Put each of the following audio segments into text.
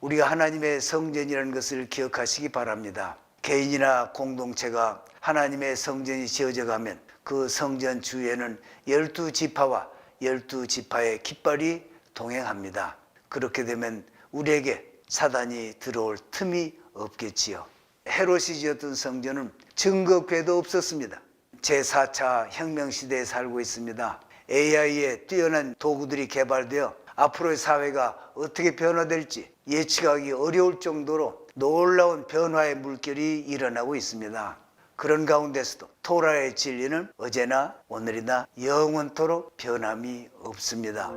우리가 하나님의 성전이라는 것을 기억하시기 바랍니다. 개인이나 공동체가 하나님의 성전이 지어져 가면 그 성전 주위에는 열두 지파와 열두 지파의 깃발이 동행합니다. 그렇게 되면 우리에게 사단이 들어올 틈이 없겠지요. 헤롯이 지었던 성전은 증거 궤도 없었습니다. 제4차 혁명 시대에 살고 있습니다. AI의 뛰어난 도구들이 개발되어 앞으로의 사회가 어떻게 변화될지 예측하기 어려울 정도로 놀라운 변화의 물결이 일어나고 있습니다. 그런 가운데서도 토라의 진리는 어제나 오늘이나 영원토록 변함이 없습니다.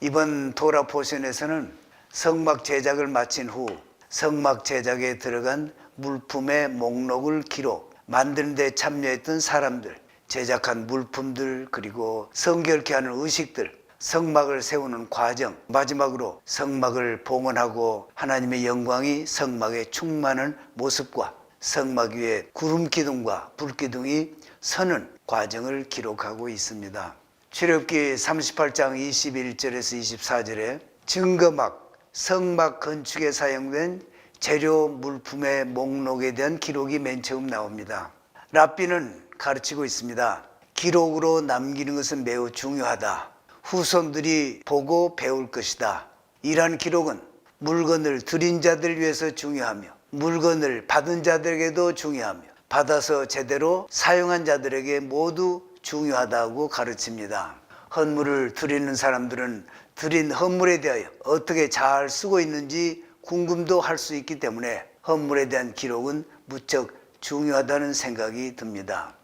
이번 토라 포션에서는 성막 제작을 마친 후 성막 제작에 들어간 물품의 목록을 기록, 만드는 데 참여했던 사람들, 제작한 물품들, 그리고 성결케 하는 의식들, 성막을 세우는 과정, 마지막으로 성막을 봉헌하고 하나님의 영광이 성막에 충만한 모습과 성막 위에 구름 기둥과 불 기둥이 서는 과정을 기록하고 있습니다. 출애굽기 38장 21절에서 24절에 증거막, 성막 건축에 사용된 재료 물품의 목록에 대한 기록이 맨 처음 나옵니다. 랍비는 가르치고 있습니다. 기록으로 남기는 것은 매우 중요하다. 후손들이 보고 배울 것이다. 이러한 기록은 물건을 드린 자들 위해서 중요하며 물건을 받은 자들에게도 중요하며 받아서 제대로 사용한 자들에게 모두 중요하다고 가르칩니다. 헌물을 드리는 사람들은 드린 헌물에 대하여 어떻게 잘 쓰고 있는지 궁금도 할 수 있기 때문에 헌물에 대한 기록은 무척 중요하다는 생각이 듭니다.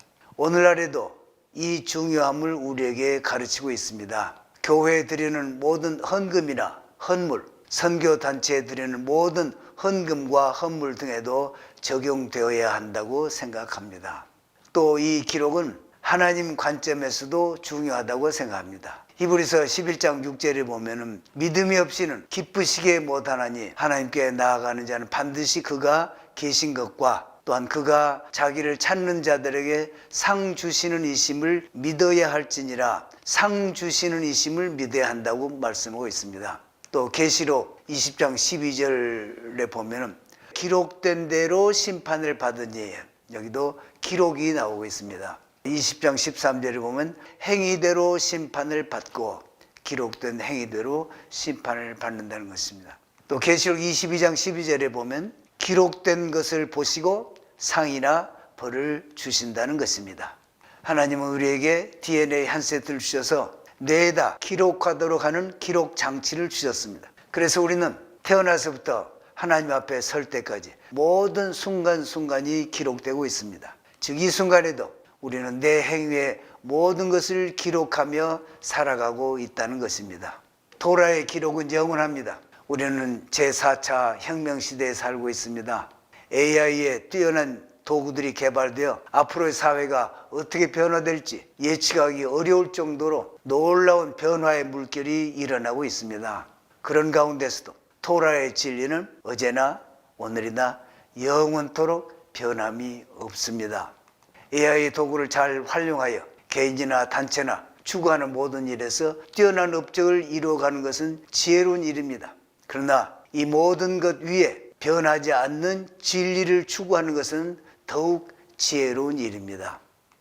오늘날에도 이 중요함을 우리에게 가르치고 있습니다. 교회에 드리는 모든 헌금이나 헌물, 선교 단체에 드리는 모든 헌금과 헌물 등에도 적용되어야 한다고 생각합니다. 또 이 기록은 하나님 관점에서도 중요하다고 생각합니다. 히브리서 11장 6절에 보면은 믿음이 없이는 기쁘시게 못하나니 하나님께 나아가는 자는 반드시 그가 계신 것과 또한 그가 자기를 찾는 자들에게 상 주시는 이심을 믿어야 할지니라 상 주시는 이심을 믿어야 한다고 말씀하고 있습니다. 또 계시록 20장 12절에 보면은 기록된 대로 심판을 받으니 여기도 기록이 나오고 있습니다. 20장 13절에 보면 행위대로 심판을 받고 기록된 행위대로 심판을 받는다는 것입니다. 또 계시록 22장 12절에 보면 기록된 것을 보시고 상이나 벌을 주신다는 것입니다. 하나님은 우리에게 DNA 한 세트를 주셔서 뇌에다 기록하도록 하는 기록 장치를 주셨습니다. 그래서 우리는 태어나서부터 하나님 앞에 설 때까지 모든 순간순간이 기록되고 있습니다. 즉 이 순간에도 우리는 내 행위의 모든 것을 기록하며 살아가고 있다는 것입니다. 토라의 기록은 영원합니다. 우리는 제4차 혁명 시대에 살고 있습니다. AI의 뛰어난 도구들이 개발되어 앞으로의 사회가 어떻게 변화될지 예측하기 어려울 정도로 놀라운 변화의 물결이 일어나고 있습니다. 그런 가운데서도 토라의 진리는 어제나 오늘이나 영원토록 변함이 없습니다. AI 도구를 잘 활용하여 개인이나 단체나 추구하는 모든 일에서 뛰어난 업적을 이루어가는 것은 지혜로운 일입니다. 그러나 이 모든 것 위에 변하지 않는 진리를 추구하는 것은 더욱 지혜로운 일입니다.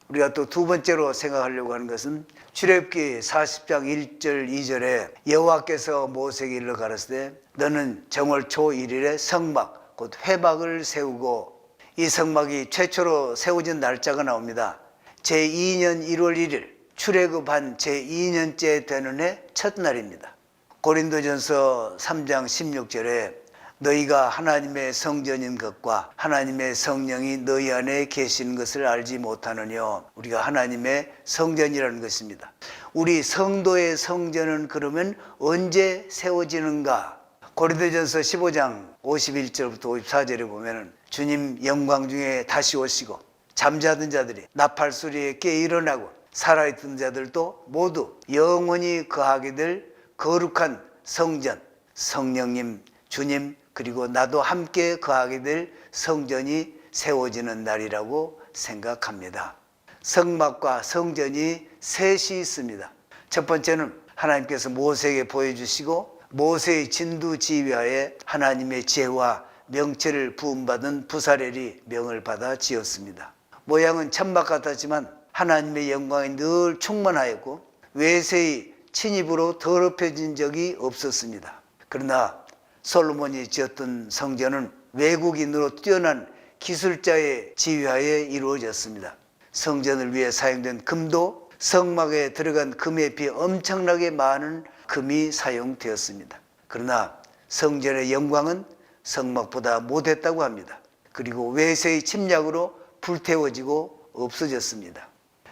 우리가 또 두 번째로 생각하려고 하는 것은 출애굽기 40장 1절 2절에 여호와께서 모세에게 일러 가라사대 너는 정월 초 1일에 성막 곧 회막을 세우고 이 성막이 최초로 세워진 날짜가 나옵니다. 제2년 1월 1일 출애굽한 제2년째 되는 해 첫날입니다. 고린도전서 3장 16절에 너희가 하나님의 성전인 것과 하나님의 성령이 너희 안에 계시는 것을 알지 못하느뇨. 우리가 하나님의 성전이라는 것입니다. 우리 성도의 성전은 그러면 언제 세워지는가? 고린도전서 15장 51절부터 54절에 보면은 주님 영광 중에 다시 오시고 잠자던 자들이 나팔 소리에 깨 일어나고 살아있던 자들도 모두 영원히 거하게 될 거룩한 성전 성령님 주님 그리고 나도 함께 거하게 될 성전이 세워지는 날이라고 생각합니다. 성막과 성전이 셋이 있습니다. 첫 번째는 하나님께서 모세에게 보여주시고 모세의 진두 지휘하에 하나님의 지혜와 명체를 부음받은 부사렐이 명을 받아 지었습니다. 모양은 천막 같았지만 하나님의 영광이 늘 충만하였고 외세의 침입으로 더럽혀진 적이 없었습니다. 그러나 솔로몬이 지었던 성전은 외국인으로 뛰어난 기술자의 지휘하에 이루어졌습니다. 성전을 위해 사용된 금도 성막에 들어간 금에 비해 엄청나게 많은 금이 사용되었습니다. 그러나 성전의 영광은 성막보다 못했다고 합니다. 그리고 외세의 침략으로 불태워지고 없어졌습니다.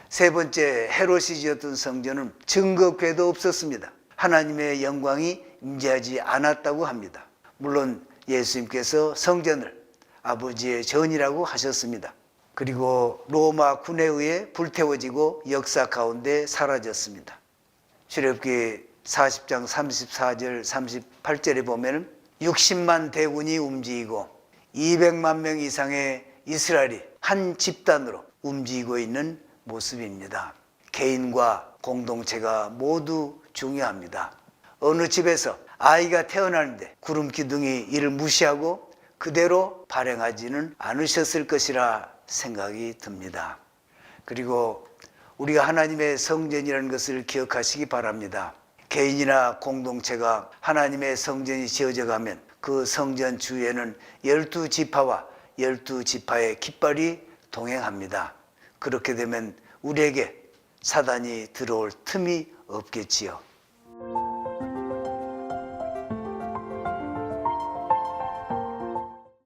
세 번째 헤롯이 지었던 성전은 증거궤도 없었습니다. 하나님의 영광이 임재하지 않았다고 합니다. 물론 예수님께서 성전을 아버지의 전이라고 하셨습니다. 그리고 로마 군에 의해 불태워지고 역사 가운데 사라졌습니다. 출애굽기 40장 34절 38절에 보면 60만 대군이 움직이고 200만 명 이상의 이스라엘이 한 집단으로 움직이고 있는 모습입니다. 개인과 공동체가 모두 중요합니다. 어느 집에서 아이가 태어나는데 구름 기둥이 이를 무시하고 그대로 발행하지는 않으셨을 것이라 생각이 듭니다. 그리고 우리가 하나님의 성전이라는 것을 기억하시기 바랍니다. 개인이나 공동체가 하나님의 성전이 지어져 가면 그 성전 주위에는 열두 지파와 열두 지파의 깃발이 동행합니다. 그렇게 되면 우리에게 사단이 들어올 틈이 없겠지요.